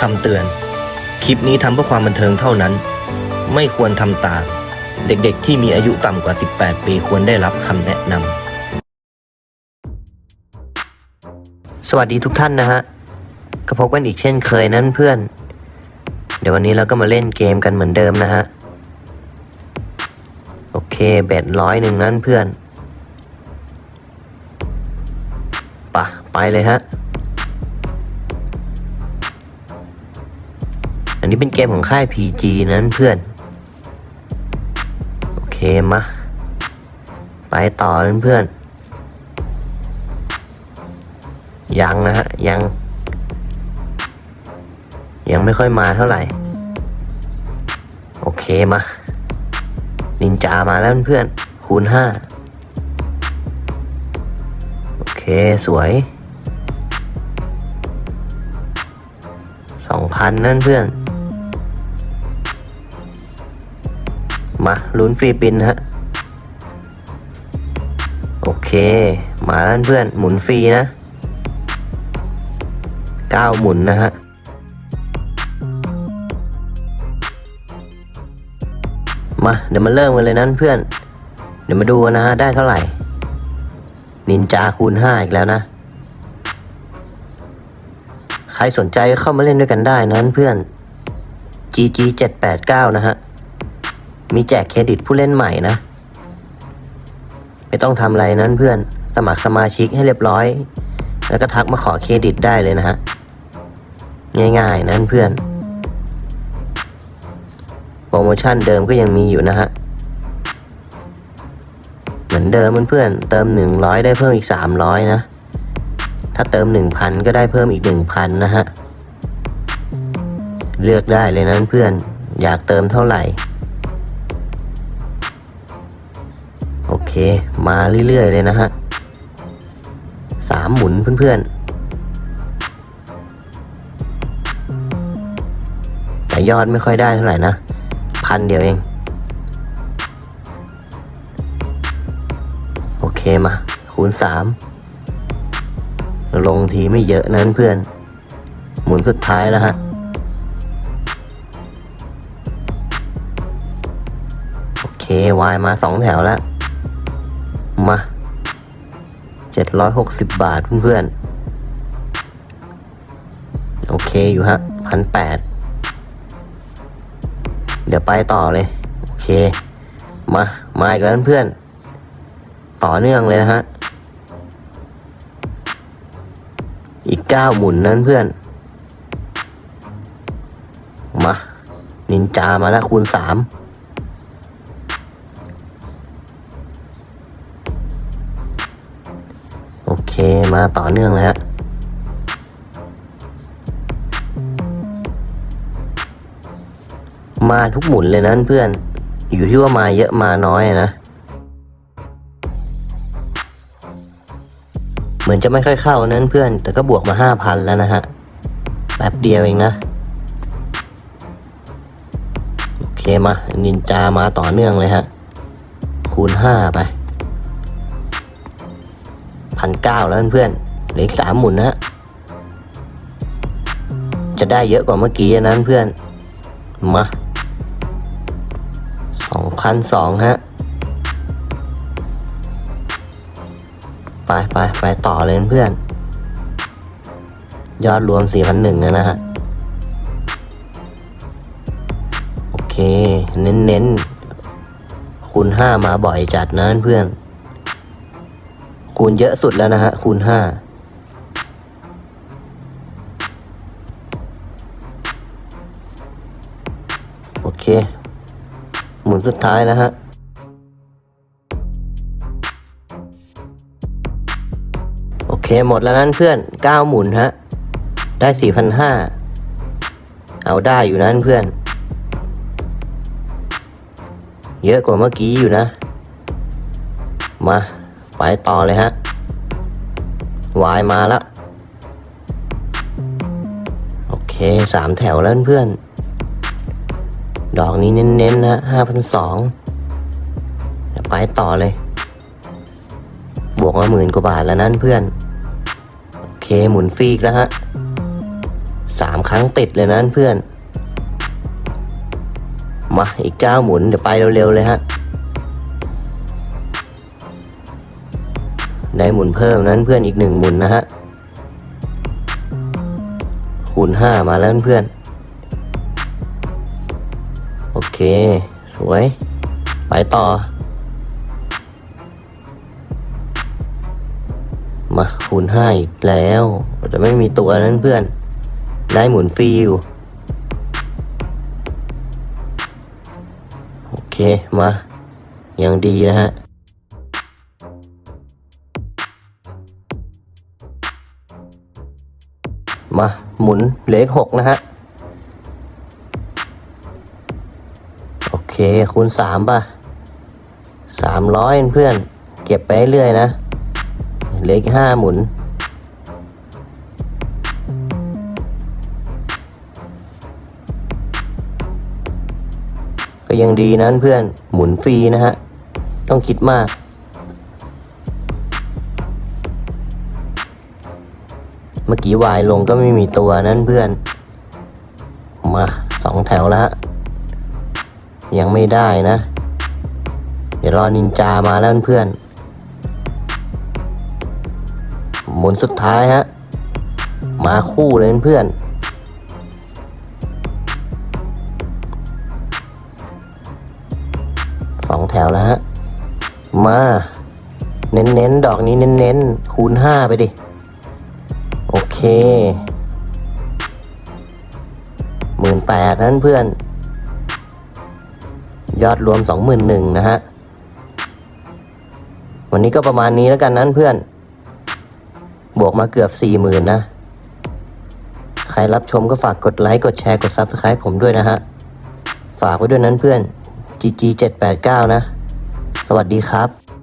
คำเตือน คลิปนี้ทำเพื่อความบันเทิงเท่านั้น ไม่ควรทำตาม เด็กๆที่มีอายุต่ำกว่า 18 ปีควรได้รับคำแนะนำ สวัสดีทุกท่านนะฮะก็พบกันอีกเช่นเคยนั้นเพื่อน เดี๋ยววันนี้เราก็มาเล่นเกมกันเหมือนเดิมนะฮะ โอเคเบ็ดร้อยหนึ่งนั้นเพื่อนปะไปเลยฮะ อันนี้เป็นเกมของค่าย PG นั้นเพื่อน โอเคมา ไปต่อนั้นเพื่อน ยังนะฮะ ยัง ยังไม่ค่อยมาเท่าไหร่ โอเคมา นินจามาแล้วเพื่อน คูณห้าโอเค สวยสองพันนั่นเพื่อน มาลุ้นฟรีปินฮะ โอเค มาแล้วเพื่อนหมุนฟรีนะเก้าหมุนนะฮะ มาเดี๋ยวมาเริ่มกันเลยนั้นเพื่อน เดี๋ยวมาดูนะฮะ ได้เท่าไหร่ นินจาคูณห้าอีกแล้วนะ ใครสนใจเข้ามาเล่นด้วยกันได้นั้นเพื่อน GG 789นะฮะ มีแจกเครดิตผู้เล่นใหม่นะ ไม่ต้องทำอะไรนั้นเพื่อนสมัครสมาชิกให้เรียบร้อย แล้วก็ทักมาขอเครดิตได้เลยนะฮะ ง่ายๆนั้นเพื่อน โปรโมชั่นเดิมก็ยังมีอยู่นะฮะ เหมือนเดิมเพื่อนเติม 100 ได้เพิ่มอีก 300 นะ ถ้าเติม 1,000 ก็ได้เพิ่มอีก 1,000 นะฮะ เลือกได้เลยนั้นเพื่อนอยากเติมเท่าไหร่ เค มาเรื่อย ๆ เลยนะฮะสามหมุนเพื่อนๆ แต่ยอดไม่ค่อยได้เท่าไหร่นะ พันเดียวเอง โอเคมา คูณสามลงทีไม่เยอะนั้นเพื่อน หมุนสุดท้ายแล้วฮะโอเควายมาสองแถวแล้ว มาเจ็ดร้อยหกสิบบาทเพื่อนๆ โอเคอยู่ฮะพันแปดเดี๋ยวไปต่อเลย โอเค มา มาอีกแล้วเพื่อนต่อเนื่องเลยนะฮะ อีกเก้าหมุนนั้นเพื่อน มา นินจามาแล้วคูณสาม มาต่อเนื่องเลยฮะมาทุกหมุนเลยนะเพื่อน อยู่ที่ว่ามาเยอะมาน้อยนะ เหมือนจะไม่ค่อยเข้านั้นเพื่อน แต่ก็บวกมาห้าพันแล้วนะฮะ แป๊บเดียวเองนะ โอเคมา นินจามาต่อเนื่องเลยฮะ คูณห้าไป พันเก้าแล้วเพื่อนเหลืออีกสามหมุนนะฮะจะได้เยอะกว่าเมื่อกี้นั้นเพื่อน มาสองพันสองฮะ ไปไปไปต่อเลยเพื่อน ยอดรวมสี่พันหนึ่งนะฮะ โอเค เน้นเน้นๆคูณห้ามาบ่อยจัดนะเพื่อน คูณเยอะสุดแล้วนะฮะ คูณห้าโอเค หมุนสุดท้ายนะฮะโอเค หมดแล้วนั้นเพื่อนเก้าหมุนฮะ ได้สี่พันห้าเอาได้อยู่นั้นเพื่อน เยอะกว่าเมื่อกี้อยู่นะ มา ไปต่อเลยฮะวายมาแล้วโอเคสามแถวแล้วเพื่อน ดอกนี้เน้นๆนะห้าพันสองเดี๋ยวไปต่อเลย บวกมาหมื่นกว่าบาทแล้วนั้นเพื่อน โอเคหมุนฟรีกแล้วฮะสามครั้งติดเลยนะเพื่อน มาอีกเก้าหมุนเดี๋ยวไปเร็วๆเลยฮะ ได้หมุนเพิ่มนั้นเพื่อนอีกหนึ่งหมุนนะฮะคูณห้ามาแล้วเพื่อนโอเค สวย ไปต่อ มาคูณห้าอีกแล้วจะไม่มีตัวนั้นเพื่อน ได้หมุนฟรีอยู่โอเค มา ยังดีนะฮะ มาหมุนเล็กหกนะฮะ โอเคคูณสามป่ะสามร้อยเพื่อนเก็บไปเรื่อยนะ เล็กห้าหมุน ก็ยังดีนั้นเพื่อนหมุนฟรีนะฮะ ต้องคิดมาก มื่อกี้วายลงก็ไม่มีตัวนั้นเพื่อน มาสองแถวแล้วยังไม่ได้นะ เดี๋ยวรอนินจามาแล้วเพื่อนหมุนสุดท้ายฮะ มาคู่เลยเพื่อน สองแถวแล้วฮะ มา เน้นๆ ดอกนี้เน้นๆ คูณห้าไปดิ หมื่นแปดนั้นเพื่อน ยอดรวมสองหมื่นหนึ่งนะฮะ วันนี้ก็ประมาณนี้แล้วกันนั้นเพื่อน บวกมาเกือบสี่หมื่นนะ ใครรับชมก็ฝากกดไลค์ กดแชร์ กด Subscribe ผมด้วยนะฮะ ฝากไว้ด้วยนั้นเพื่อน GG 789 นะ สวัสดีครับ